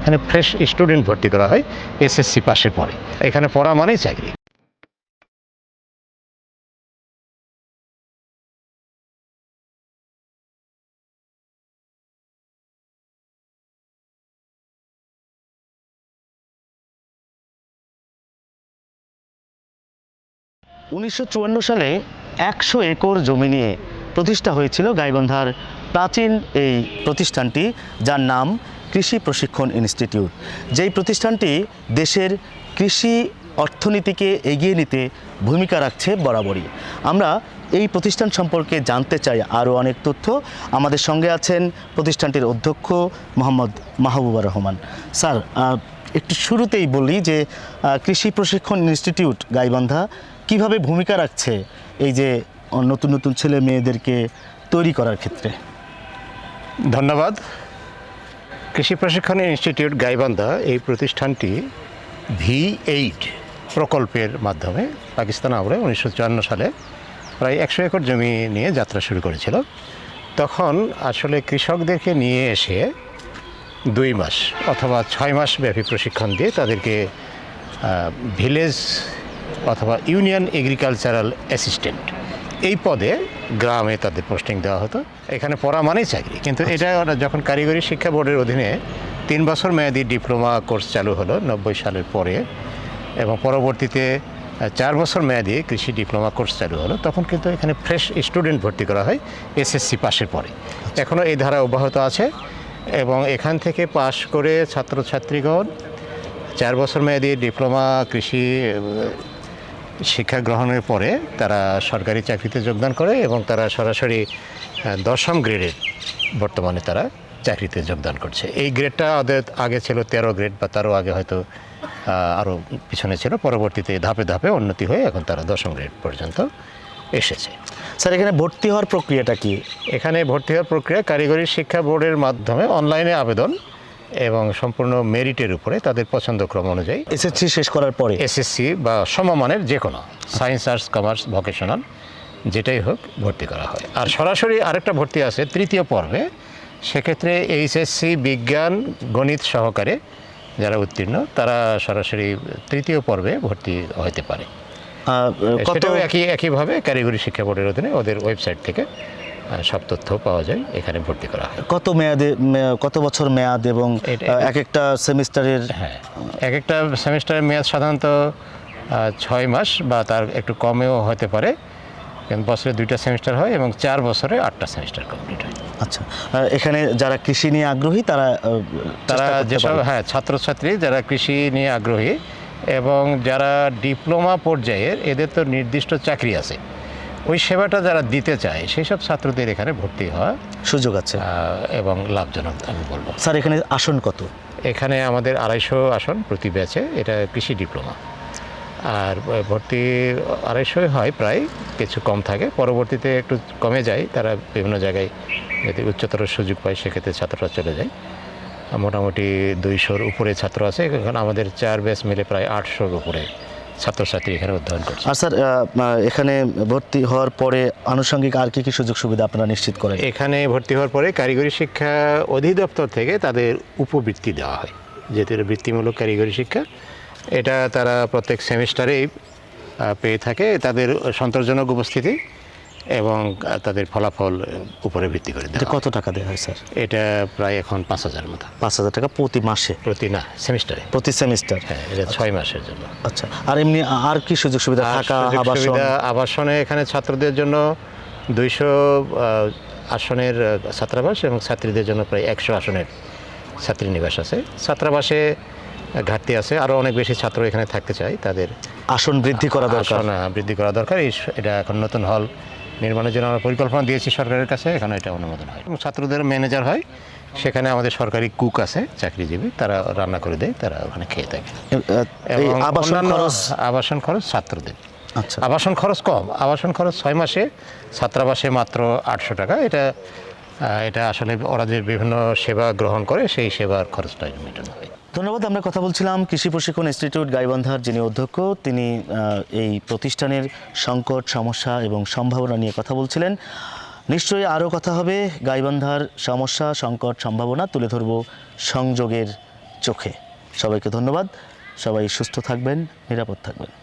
এখানে fresh student ভর্তি করা হয় এসএসসি পাশের পরে। এখানে পড়া মানেই চাকরি। উনিশশো চুয়ান্ন সালে একশো একর জমি নিয়ে প্রতিষ্ঠা হয়েছিল গাইবান্ধার প্রাচীন এই প্রতিষ্ঠানটি, যার নাম কৃষি প্রশিক্ষণ ইনস্টিটিউট, যেই প্রতিষ্ঠানটি দেশের কৃষি অর্থনীতিকে এগিয়ে নিতে ভূমিকা রাখছে বরাবরই। আমরা এই প্রতিষ্ঠান সম্পর্কে জানতে চাই আরও অনেক তথ্য। আমাদের সঙ্গে আছেন প্রতিষ্ঠানটির অধ্যক্ষ মোহাম্মদ মাহবুবুর রহমান। স্যার একটু শুরুতেই বলি যে কৃষি প্রশিক্ষণ ইনস্টিটিউট গাইবান্ধা কীভাবে ভূমিকা রাখছে এই যে, নতুন নতুন ছেলে মেয়েদেরকে তৈরি করার ক্ষেত্রে? ধন্যবাদ। কৃষি প্রশিক্ষণ ইনস্টিটিউট গাইবান্ধা এই প্রতিষ্ঠানটি ভি এইট প্রকল্পের মাধ্যমে পাকিস্তান আমলে উনিশশো চুয়ান্ন সালে প্রায় একশো একর জমি নিয়ে যাত্রা শুরু করেছিল। তখন আসলে কৃষকদেরকে নিয়ে এসে দুই মাস অথবা ছয় মাস ব্যাপী প্রশিক্ষণ দিয়ে তাদেরকে ভিলেজ অথবা ইউনিয়ন এগ্রিকালচারাল অ্যাসিস্ট্যান্ট এই পদে গ্রামে তাদের পোস্টিং দেওয়া হতো। এখানে পড়া মানেই চাকরি। কিন্তু এটা ওরা যখন কারিগরি শিক্ষা বোর্ডের অধীনে তিন বছর মেয়াদী ডিপ্লোমা কোর্স চালু হলো নব্বই সালের পরে এবং পরবর্তীতে চার বছর মেয়াদী কৃষি ডিপ্লোমা কোর্স চালু হলো তখন কিন্তু এখানে ফ্রেশ স্টুডেন্ট ভর্তি করা হয় এসএসসি পাশের পরে। এখনও এই ধারা অব্যাহত আছে এবং এখান থেকে পাশ করে ছাত্রছাত্রীগণ চার বছর মেয়াদী ডিপ্লোমা কৃষি শিক্ষা গ্রহণের পরে তারা সরকারি চাকরিতে যোগদান করে এবং তারা সরাসরি দশম গ্রেডের বর্তমানে তারা চাকরিতে যোগদান করছে। এই গ্রেডটা ওদের আগে ছিল তেরো গ্রেড বা তারও আগে হয়তো আরও পিছনে ছিল। পরবর্তীতে ধাপে ধাপে উন্নতি হয়ে এখন তারা দশম গ্রেড পর্যন্ত এসেছে। স্যার, এখানে ভর্তি হওয়ার প্রক্রিয়াটা কি? এখানে ভর্তি হওয়ার প্রক্রিয়া কারিগরি শিক্ষা বোর্ডের মাধ্যমে অনলাইনে আবেদন এবং সম্পূর্ণ মেরিটের উপরে তাদের পছন্দক্রম অনুযায়ী এসএসসি শেষ করার পরে? এসএসসি বা সমমানের যে কোনো সায়েন্স আর্টস কমার্স ভোকেশনাল যেটাই হোক ভর্তি করা হয়। আর সরাসরি আরেকটা ভর্তি আছে তৃতীয় পর্বে। সেক্ষেত্রে এইচএসসি বিজ্ঞান গণিত সহকারে যারা উত্তীর্ণ তারা সরাসরি তৃতীয় পর্বে ভর্তি হতে পারে। সেটাও একই একইভাবে কারিগরি শিক্ষা বোর্ডের অধীনে ওদের ওয়েবসাইট থেকে সব তথ্য পাওয়া যায় এখানে ভর্তি করা হয়। কত মেয়াদে কত বছর মেয়াদ এবং এক একটা সেমিস্টারের? হ্যাঁ এক একটা সেমিস্টারের মেয়াদ সাধারণত ছয় মাস বা তার একটু কমেও হতে পারে। বছরে দুইটা সেমিস্টার হয় এবং চার বছরে আটটা সেমিস্টার কমপ্লিট হয়। আচ্ছা এখানে যারা কৃষি নিয়ে আগ্রহী তারা তারা যেসব হ্যাঁ ছাত্রছাত্রী যারা কৃষি নিয়ে আগ্রহী এবং যারা ডিপ্লোমা পর্যায়ের এদের তো নির্দিষ্ট চাকরি আছে। ওই সেবাটা যারা দিতে চায় সেই সব ছাত্রদের এখানে ভর্তি হওয়া সুযোগ আছে। এবং লাভজনক আমি বলব। স্যার এখানে আসন কত? এখানে আমাদের আড়াইশো আসন প্রতি ব্যাচে এটা কৃষি ডিপ্লোমা। আর ভর্তি আড়াইশোই হয় প্রায় কিছু কম থাকে। পরবর্তীতে একটু কমে যায় তারা বিভিন্ন জায়গায় যদি উচ্চতর সুযোগ পায় সেক্ষেত্রে ছাত্ররা চলে যায়। মোটামুটি দুইশোর উপরে ছাত্র আছে। এখন আমাদের চার ব্যাচ মিলে প্রায় আটশোর উপরে। ছাত্রছাত্রী এখানে অধ্যয়ন করছে। আর স্যার এখানে ভর্তি হওয়ার পরে আনুষঙ্গিক আর কি কি সুযোগ সুবিধা আপনারা নিশ্চিত করেন? এখানে ভর্তি হওয়ার পরে কারিগরি শিক্ষা অধিদপ্তর থেকে তাদের উপবৃত্তি দেওয়া হয় যেহেতু এটা বৃত্তিমূলক কারিগরি শিক্ষা। এটা তারা প্রত্যেক সেমিস্টারেই পেয়ে থাকে। তাদের সন্তোষজনক উপস্থিতি। এবং তাদের ফলাফল উপরে ভিত্তি করে হয়। কত টাকা দেওয়া হয় স্যার? এটা প্রায় এখন পাঁচ হাজার মতো। পাঁচ হাজার টাকা প্রতি মাসে? প্রতি না সেমিস্টারে। প্রতি সেমিস্টার? হ্যাঁ এটা ছয় মাসের জন্য। আচ্ছা আর এমনি আর কি সুযোগ সুবিধা? থাকা আবাসন? সুবিধা আবাসনে এখানে ছাত্রদের জন্য দুইশো আসনের ছাত্রাবাস এবং ছাত্রীদের জন্য প্রায় একশো আসনের ছাত্রী নিবাস আছে। ছাত্রাবাসে ঘাটতি আছে আরও অনেক বেশি ছাত্র এখানে থাকতে চায় তাদের আসন বৃদ্ধি করা দরকার। বৃদ্ধি করা দরকার। এটা এখন নতুন হল। নির্মাণের জন্য আমরা পরিকল্পনা দিয়েছি সরকারের কাছে এখানে এটা অনুমোদন হয়। এবং ছাত্রদের ম্যানেজার হয় সেখানে আমাদের সরকারি কুক আছে চাকরিজীবী তারা রান্না করে দেয় তারা ওখানে খেয়ে থাকে। আবাসন খরচ? ছাত্রদের। আচ্ছা। আবাসন খরচ কম আবাসন খরচ ছয় মাসে ছাত্রাবাসে মাত্র আটশো টাকা এটা এটা আসলে ওরা যে বিভিন্ন সেবা গ্রহণ করে সেই সেবার খরচটা মেটানো হয়। ধন্যবাদ, আমরা কথা বলছিলাম কৃষি প্রশিক্ষণ ইনস্টিটিউট গাইবান্ধার যিনি অধ্যক্ষ, তিনি এই প্রতিষ্ঠানের সংকট, সমস্যা এবং সম্ভাবনা নিয়ে কথা বলছিলেন। নিশ্চয়ই আরও কথা হবে, গাইবান্ধার সমস্যা, সংকট, সম্ভাবনা তুলে ধরব সংযোগের চোখে। সবাইকে ধন্যবাদ, সবাই সুস্থ থাকবেন, নিরাপদ থাকবেন।